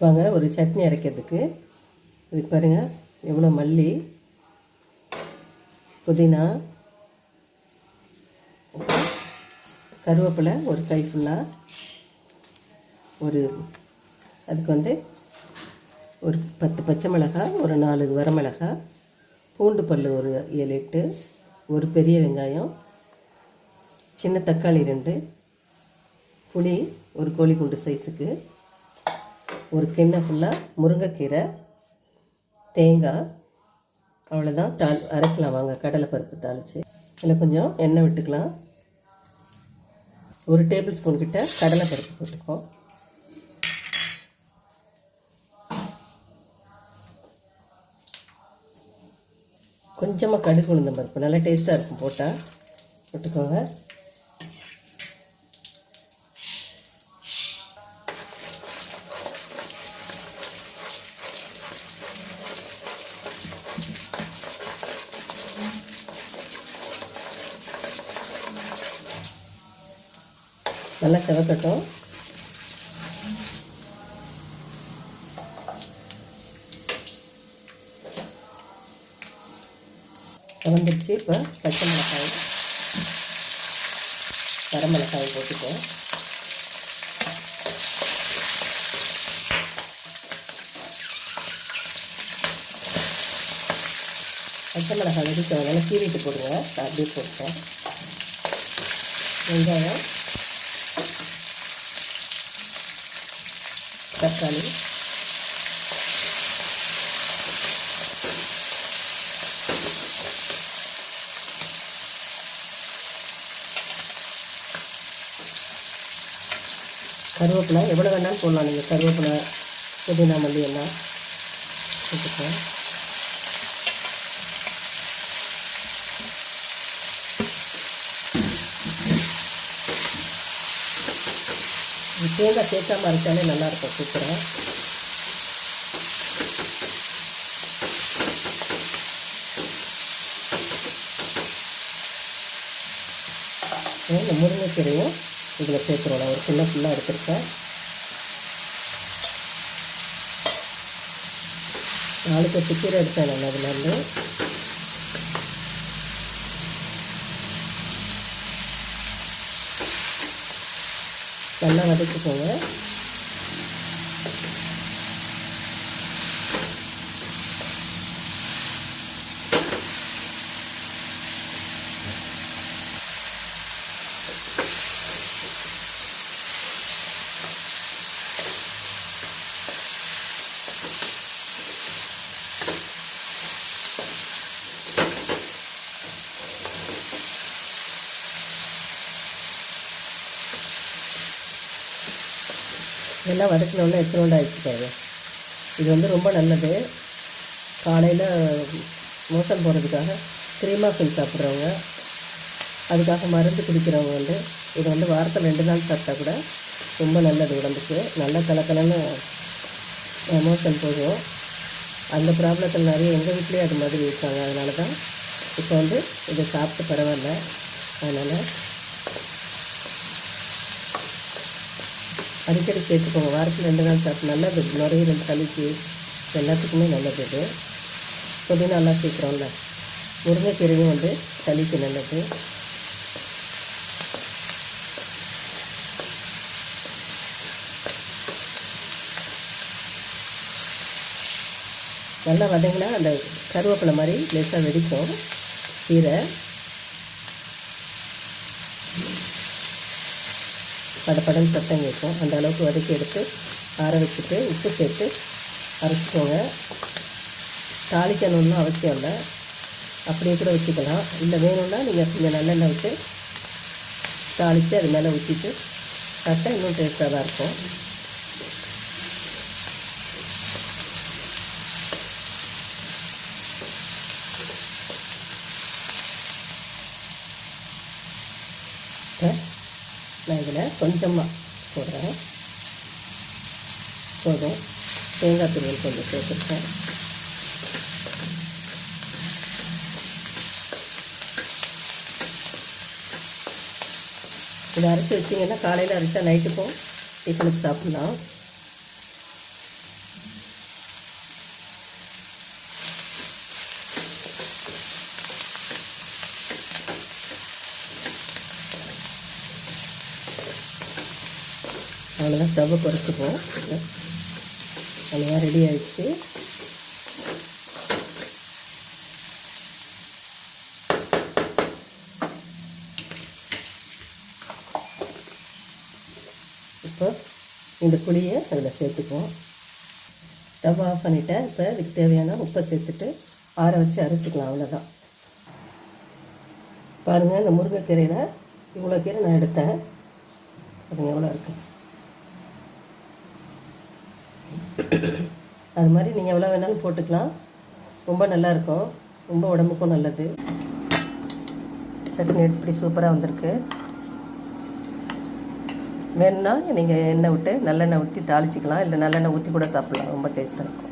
வாங்க ஒரு சட்னி அரைக்கிறதுக்கு. இதுக்கு பாருங்கள் எவ்வளோ மல்லி புதினா கருவேப்பிலை ஒரு கை ஃபுல்லாக ஒரு அதுக்கு வந்து ஒரு பத்து பச்சை மிளகாய் ஒரு நாலு வரமிளகாய் பூண்டு பல் ஒரு ஏழு எட்டு ஒரு பெரிய வெங்காயம் சின்ன தக்காளி ரெண்டு புளி ஒரு கோழி குண்டு சைஸுக்கு ஒரு கிண்ணம் ஃபுல்லாக முருங்கைக்கீரை தேங்காய் அவ்வளோதான் தாள் அரைக்கலாம் வாங்க கடலைப்பருப்பு தாளித்து இதில் கொஞ்சம் எண்ணெய் விட்டுக்கலாம். ஒரு டேபிள் ஸ்பூன் கிட்ட கடலைப்பருப்பு போட்டுக்கோம் கொஞ்சமாக கடுகு உளுந்தம் பருப்பு நல்லா டேஸ்ட்டாக இருக்கும் போட்டால் போட்டுக்கோங்க. நல்லா செவக்கட்டும். செவந்துருச்சு இப்போ பச்சை மிளகாய் வரமிளகாய் போட்டுக்கோ பச்சை மிளகாய் வெடிக்க நல்லா கீறிட்டு போடுங்க. அப்படியே போட்டேன் வெங்காயம் தக்காளி. கருவேப்பிலை எவ்வளோ வேணாலும் போடலாம். நீங்கள் கருவேப்பிலை புதினா மல்லி எல்லாம் போட்டுக்கலாம். தேங்காய் சேர்க்காம அரைச்சாலே நல்லாயிருக்கும் சூப்பராக இந்த முருங்கைக்கீரையும் இதில் சேர்க்குறோம் நான் ஒரு சின்ன ஃபுல்லாக எடுத்திருக்கேன். நாலு பத்து கீரை எடுத்தேன் நான் அதுலேருந்து. நல்லா வதக்கிக்கோங்க. இதெல்லாம் வதக்கினோடனே எடுத்துனோண்டு ஆயிடுச்சுக்காது இது வந்து ரொம்ப நல்லது. காலையில் மோசம் போகிறதுக்காக க்ரீமாஃபின் சாப்பிட்றவங்க அதுக்காக மருந்து குடிக்கிறவங்க வந்து இது வந்து வாரத்தில் ரெண்டு நாள் சாப்பிட்டா கூட ரொம்ப நல்லது உடம்புக்கு. நல்ல கலக்கலன்னு மோசன் போகும். அந்த ப்ராப்ளத்தில் நிறைய எங்கள் வீட்லேயே அது மாதிரி இருக்காங்க. அதனால தான் இப்போ வந்து இதை சாப்பிட்டு பரவாயில்ல. அதனால் அடிக்கடி சேர்த்துக்கோங்க வாரத்தில் ரெண்டு நாள் சாப்பிட்டு நல்லது. நுரையீரல் சளிக்கு எல்லாத்துக்குமே நல்லது இது. புதினாலாம் சேர்க்குறோம்ல. முருங்கைக்கீரையும் வந்து சளிக்கு நல்லது. நல்லா வதங்கினா அந்த கருவேப்பிலை மாதிரி லேசாக வெடிக்கும். கீரை. படப்படன்னு சத்தம் கேட்கும் அந்த அளவுக்கு வதக்கி எடுத்து ஆற வச்சுட்டு உப்பு சேர்த்து அரைச்சிக்கோங்க. தாளிக்கணும்னு அவசியம் இல்லை. அப்படியே கூட வச்சுக்கலாம். இல்லை வேணும்னா நீங்கள் கொஞ்சம் நல்லெண்ணெய் விட்டு தாளித்து அது மேலே ஊற்றிட்டு சாப்பிட்டா இன்னும் டேஸ்ட்டாக தான் இருக்கும் இப்போ நான் இதில் கொஞ்சமாக போடுறேன். போதும். தேங்காய் துருவல் கொஞ்சம் சேர்த்துருக்கேன். இதை அரைச்சி வச்சிங்கன்னா காலையில் அரைச்சா நைட்டுக்கும் டிஃபனுக்கு சாப்பிட்லாம். அவ்வளோதான் ஸ்டவ்வை குறைச்சிப்போம் அவ்வளோதான் ரெடி ஆயிடுச்சு. இப்போ இந்த புளியை அதில் சேர்த்துக்குவோம். ஸ்டவ் ஆஃப் பண்ணிவிட்டேன் இப்போ இதுக்கு தேவையான உப்பை சேர்த்துட்டு ஆற வச்சு அரைச்சிக்கலாம் அவ்வளோதான் பாருங்கள் இந்த முருங்கைக்கீரையில் இவ்வளோ கீரை நான் எடுத்தேன். அது எவ்வளோ இருக்குது அது மாதிரி நீங்கள் எவ்வளோ வேணாலும் போட்டுக்கலாம். ரொம்ப நல்லாயிருக்கும் ரொம்ப உடம்புக்கும் நல்லது. சட்னி இப்படி சூப்பராக வந்திருக்கு. வேணும்னா நீங்கள் எண்ணெய் விட்டு நல்லெண்ணெய் ஊற்றி தாளிச்சிக்கலாம். இல்லை நல்லெண்ணெய் ஊற்றி கூட சாப்பிட்லாம். ரொம்ப டேஸ்ட்டாக இருக்கும்.